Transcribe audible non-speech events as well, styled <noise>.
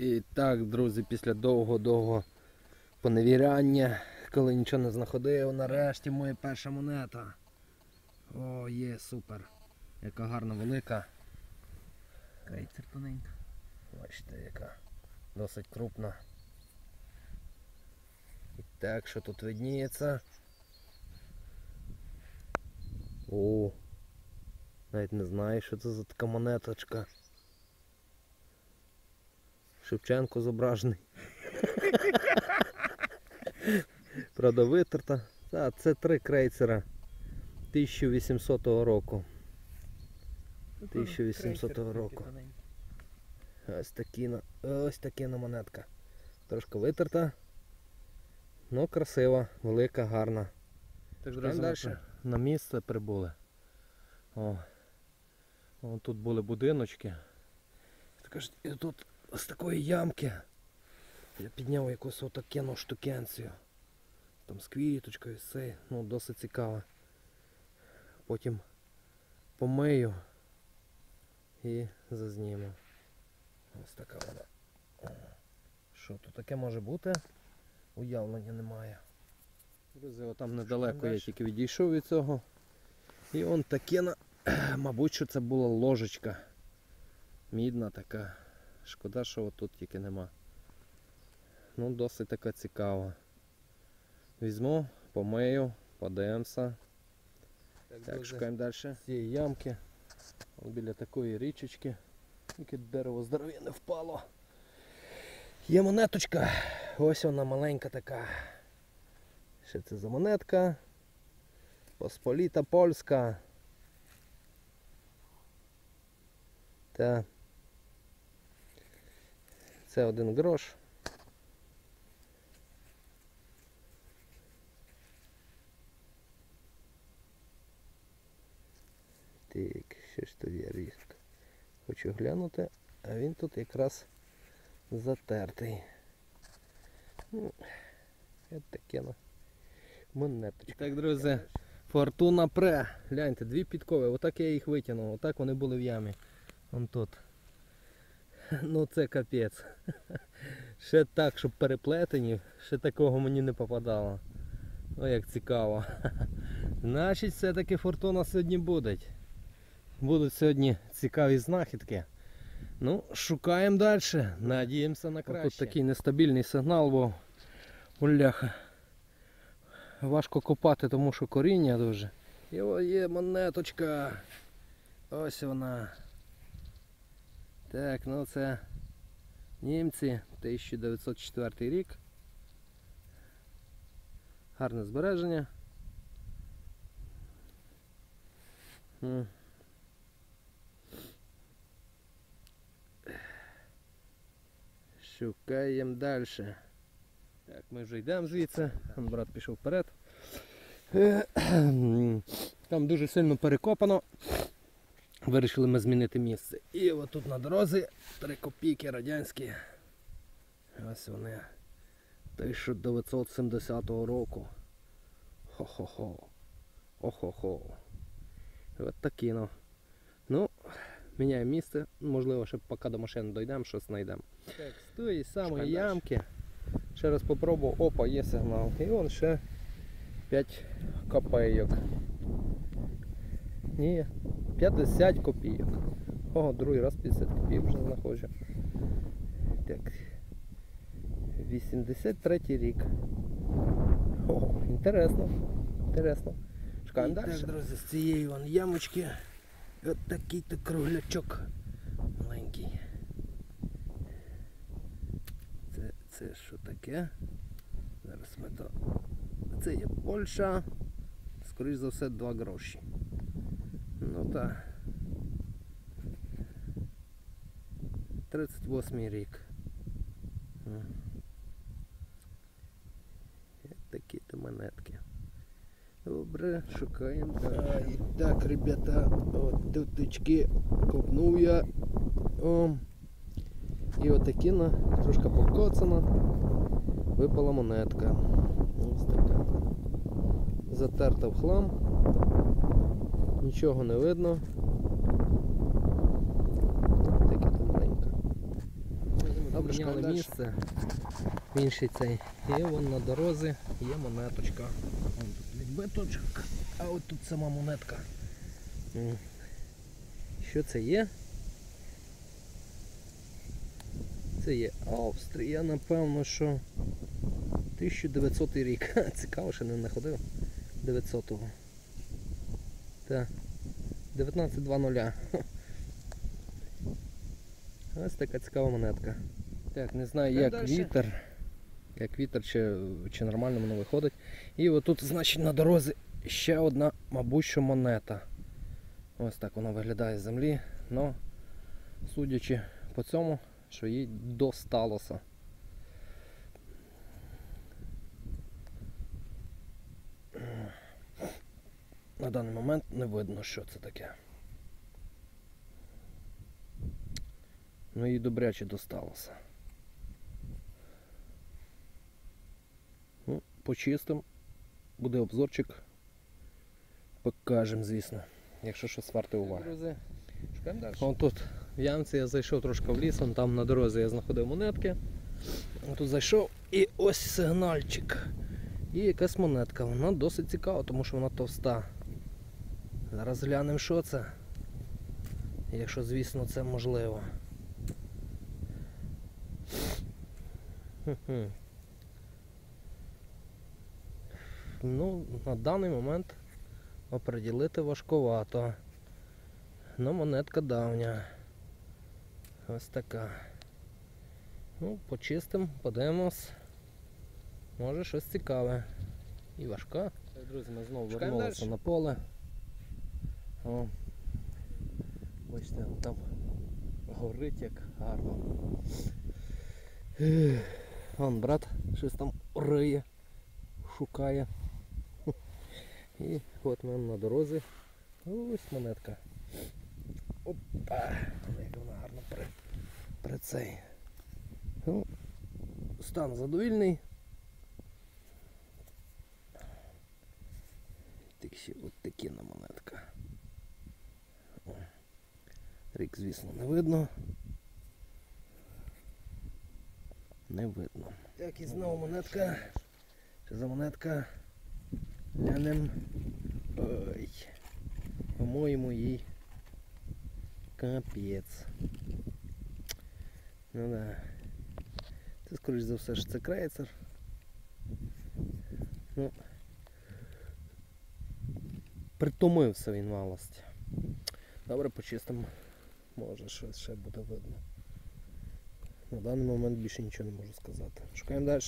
І так, друзі, після довго-довго поневіряння, коли нічого не знаходив, нарешті моя перша монета. О, є, супер. Яка гарна велика. Крейцер тоненька. Бачите, яка досить крупна. І так, що тут видніється. О, навіть не знаю, що це за така монеточка. Шевченко зображений. <laughs> Правда, витерта. Так, це три крейцера 1800 року. 1800 року. Ось такі на ось такі на монетка. Трошки витерта. Ну, красива, велика, гарна. Так, друзі, далі. На місце прибули. О. О, тут були будиночки. Так, і тут з такої ямки. Я підняв якусь отакену штукенцію. Там з квіточкою, все. Ну, досить цікаво. Потім помию і зазніму. Ось така вона. Що тут таке може бути? Уявлення немає. Друзі, отам недалеко я тільки відійшов від цього. І он таке, <clears throat> мабуть, що це була ложечка. Мідна така. Шкода, що отут тільки нема. Ну, досить така цікава. Візьму, помию, подивимося. Так, шукаємо далі. Цієї ямки. От біля такої річечки. Яке дерево здоров'яне впало. Є монеточка. Ось вона маленька така. Що це за монетка? Посполіта польська. Та. Це один грош. Так, що ж тут є різк? Хочу глянути, а він тут якраз затертий. Ну, от таке ну. Монеточка. Так, друзі, фортуна пре. Гляньте, дві підкови. Отак я їх витягнув. Отак вони були в ямі. Вон тут. <laughs> Ну це капець. <laughs> Ще так, щоб переплетені, ще такого мені не попадало. О, як цікаво. <laughs> Значить, все-таки фортуна сьогодні буде. Будуть сьогодні цікаві знахідки. Ну, шукаємо далі. Надіємося на краще. Тут такий нестабільний сигнал, бо уляха. Важко копати, тому що коріння дуже. І є монеточка. Ось вона. Так, ну це німці, 1904 рік. Гарне збереження. Шукаємо далі. Так, ми вже йдемо звідси. Брат пішов вперед. Е, Там дуже сильно перекопано. Вирішили ми змінити місце. І отут на дорозі три копійки радянські. Ось вони. 1970 року. Хо-хо-хо. Охо-хо. От такі ну. Ну, міняємо місце. Можливо, ще поки до машини дійдемо, щось знайдемо. Так, з тої самої Шукаємо ямки. Ще раз попробував. Опа, є сигнал. І вон ще 5 копійок. Ні, 50 копійок. О, другий раз 50 копійок вже знаходжу. Так. 83 рік. О, інтересно. Інтересно. Шукаємо далі. Так, друзі, з цієї вон ямочки. От такий то круглячок маленький. Це, це що таке? Зараз ми то. Це є Польща. Скоріш за все 2 гроші. Так. 38 рік. М. От Такі то монетки. Добре, шукаємо далі. Так, ребята, от туточки копнув я. О. І отакі на трошки покоцана. Випала монетка. Ось така. Затерта в хлам. Нічого не видно. Таке то маленька. Добре, Міняли місце. Інший цей. І вон на дорозі є монеточка. Вон тут відбиточок, а от тут сама монетка. Що це є? Це є Австрія, напевно, що 1900 рік. <laughs> Цікаво, що не знаходив 900-го. Так. 19.00. <laughs> Ось така цікава монетка. Так, не знаю, як дальше. вітер. Як вітер, чи, чи нормально воно виходить. І отут, значить, на дорозі ще одна, мабуть, що монета. Ось так вона виглядає з землі. Но, судячи по цьому, що їй досталося. На даний момент не видно, що це таке. Ну їй добряче досталося. Ну, почистим. Буде обзорчик. Покажемо, звісно. Якщо щось варте уваги. Друзі, шукаємо далі. Вон тут в ямці я зайшов трошки в ліс, вон там на дорозі я знаходив монетки. Вон Тут зайшов і ось сигнальчик. І якась монетка. Вона досить цікава, тому що вона товста. Зараз глянемо, що це. Якщо, звісно, це можливо. Ну, на даний момент оприділити важкувато. Ну, монетка давня. Ось така. Ну, почистимо, подивимось. Може щось цікаве. І важка. Друзі, ми знову Шукаємо вернулися дальше. на поле. О. Бачите, там горить як гарно. Вон брат щось там риє, шукає. І от ми на дорозі. Ось монетка. Опа! Як вона гарно при, при цей. Ну, стан задовільний. Так ще от такі на монетка. Рік, звісно, не видно. Не видно. Так, і знову монетка. Що за монетка? Глянем. Ой. По-моєму, їй капець. Ну да. Це скоріш за все ж це крейцер. Ну. Притомився він малость. Добре, почистимо. Може щось ще буде видно. На даний момент більше нічого не можу сказати. Шукаємо далі.